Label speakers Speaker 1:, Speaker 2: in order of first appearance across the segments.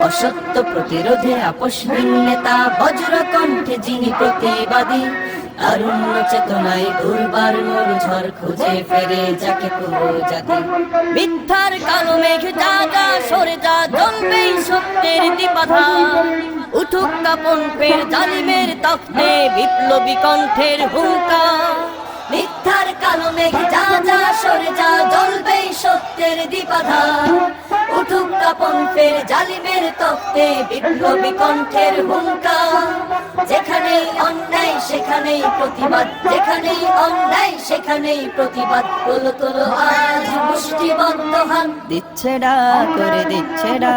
Speaker 1: অসত্য প্রতিরোধে আপোষহীন নেতা বজ্র কণ্ঠে যিনি প্রতিবাদী তারুণ্য চেতনায় দুর্বার মোর ঝড় খুঁজে ফেরে যাকে জাতি মিথ্যার কালো মেঘ যা সরে যা, জ্বলবে সত্যের দিবাধা উঠুক কাপন ফের জালিমের তখতে বিপ্লবী কণ্ঠের হুঙ্কা মিথ্যার কালো মেঘ যা যা সরে যা, জ্বলবে সত্যের দিবাধা উঠুক কাপন জালিমের তপ্তে বিপ্লবী কণ্ঠের হুঙ্কা। যেখানেই অন্যায়, সেখানেই প্রতিবাদ, যেখানেই অন্যায়, সেখানেই প্রতিবাদ। তোলো তোলো, আজ মুষ্টিবদ্ধ হাত দিচ্ছে ডা করে, দিচ্ছে ডা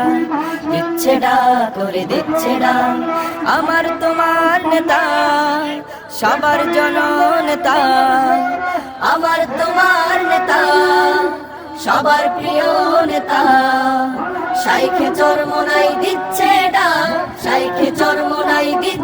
Speaker 1: দিচ্ছে ডা করে, দিচ্ছে ডা আমার তোমার নেতা, সবার জননেতা। সবার প্রিয় নেতা। সাইখে চরমনাই দিচ্ছে ডাক সাইখে চরমনাই দিচ্ছে